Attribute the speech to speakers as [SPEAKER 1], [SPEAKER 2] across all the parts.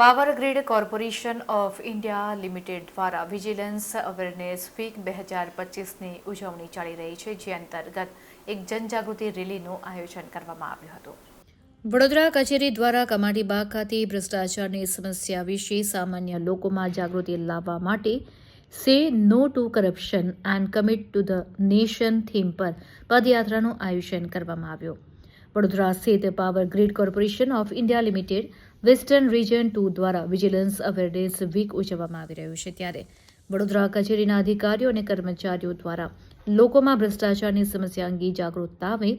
[SPEAKER 1] Power grid corporation of India limited દ્વારા vigilance awareness week બે હજાર પચીસની ઉજવણી ચાલી રહી છે, જે અંતર્ગત એક જનજાગૃતિ રેલીનું આયોજન કરવામાં આવ્યું હતું. વડોદરા કચેરી દ્વારા કમાટી બાગ ખાતે ભ્રષ્ટાચારની સમસ્યા વિશે સામાન્ય લોકોમાં જાગૃતિ લાવવા માટે say no to corruption and commit to the nation theme પર પદયાત્રાનું આયોજન કરવામાં આવ્યું. વડોદરા સ્થિત power grid corporation of India limited western region two દ્વારા વિજિલન્સ અવેરનેસ વીક ઉજવવામાં આવી રહ્યું છે ત્યારે વડોદરા કચેરીના અધિકારીઓ અને કર્મચારીઓ દ્વારા લોકોમાં ભ્રષ્ટાચારની સમસ્યા અંગે જાગૃતતા આવે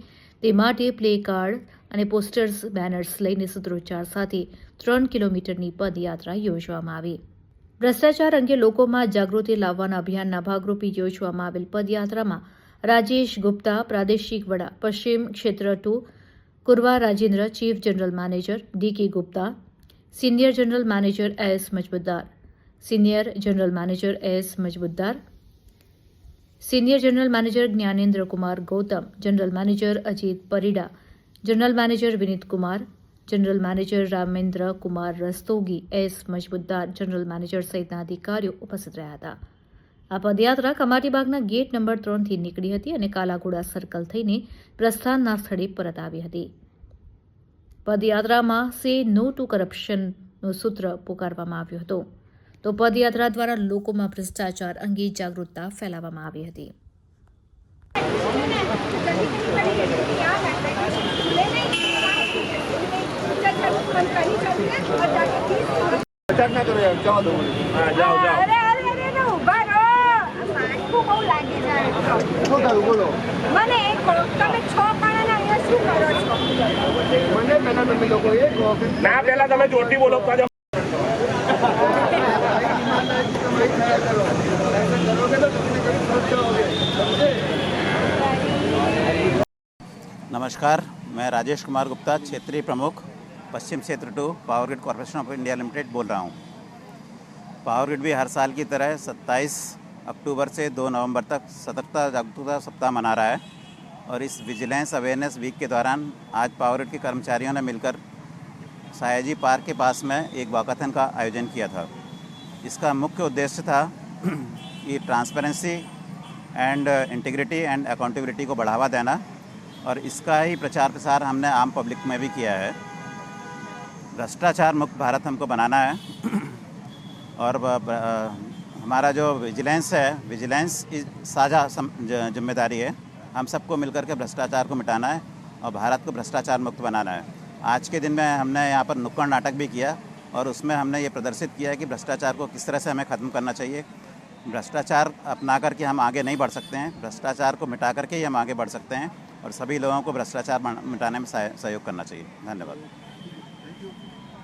[SPEAKER 1] તે માટે પ્લે કાર્ડ અને પોસ્ટર્સ, બેનર્સ લઈને સૂત્રોચ્ચાર સાથે ત્રણ કિલોમીટરની પદયાત્રા યોજવામાં આવી. ભ્રષ્ટાચાર અંગે લોકોમાં જાગૃતિ લાવવાના અભિયાનના ભાગરૂપે યોજવામાં આવેલ પદયાત્રામાં રાજેશ ગુપ્તા, પ્રાદેશિક વડા, પશ્ચિમ ક્ષેત્ર two Kurva Rajendra chief general manager D K Gupta, senior general manager S Majmuddar senior general manager S Majmuddar senior general manager Gyanendra Kumar Gautam, general manager Ajit Parida, general manager Vineet Kumar, general manager Ramendra Kumar Rastogi S Majmuddar general manager સહિતના અધિકારીઓ ઉપસ્થિત રહ્યા હતા. આ પદયાત્રા કમાટીબાગના ગેટ નંબર ત્રણથી નીકળી હતી અને કાલાઘોડા સર્કલ થઈને પ્રસ્થાનના સ્થળે પરત આવી હતી. પદયાત્રામાં સે નો ટુ કરપ્શનનું સૂત્ર પુકારવામાં આવ્યું હતું. તો પદયાત્રા દ્વારા લોકોમાં ભ્રષ્ટાચાર અંગે જાગૃતતા ફેલાવવામાં આવી હતી.
[SPEAKER 2] ના કરો યાર જવા દો.
[SPEAKER 3] હા જાઓ જાઓ.
[SPEAKER 4] नमस्कार, मैं राजेश कुमार गुप्ता, क्षेत्रीय प्रमुख, पश्चिम क्षेत्र two, power grid corporation of India limited बोल रहा हूँ। पावर ग्रिड भी हर साल की तरह 27 अक्टूबर से 2 नवंबर तक सतर्कता, जागरूकता सप्ताह मना रहा है। और इस विजिलेंस अवेयरनेस वीक के दौरान आज पावर के कर्मचारियों ने मिलकर सयाजी पार्क के पास में एक वाकाथन का आयोजन किया था। इसका मुख्य उद्देश्य था कि transparency and integrity and accountability को बढ़ावा देना और इसका ही प्रचार प्रसार हमने आम पब्लिक में भी किया है। भ्रष्टाचार मुक्त भारत हमको बनाना है। और ब- ब- हमारा जो विजिलेंस है, विजिलेंस साझा ज़िम्मेदारी है। हम सबको मिलकर के भ्रष्टाचार को मिटाना है और भारत को भ्रष्टाचार मुक्त बनाना है। आज के दिन में हमने यहाँ पर नुक्कड़ नाटक भी किया और उसमें हमने ये प्रदर्शित किया कि भ्रष्टाचार को किस तरह से हमें ख़त्म करना चाहिए। भ्रष्टाचार अपना करके हम आगे नहीं बढ़ सकते हैं। भ्रष्टाचार को मिटा करके ही हम आगे बढ़ सकते हैं और सभी लोगों को भ्रष्टाचार मिटाने में सहयोग करना चाहिए। धन्यवाद।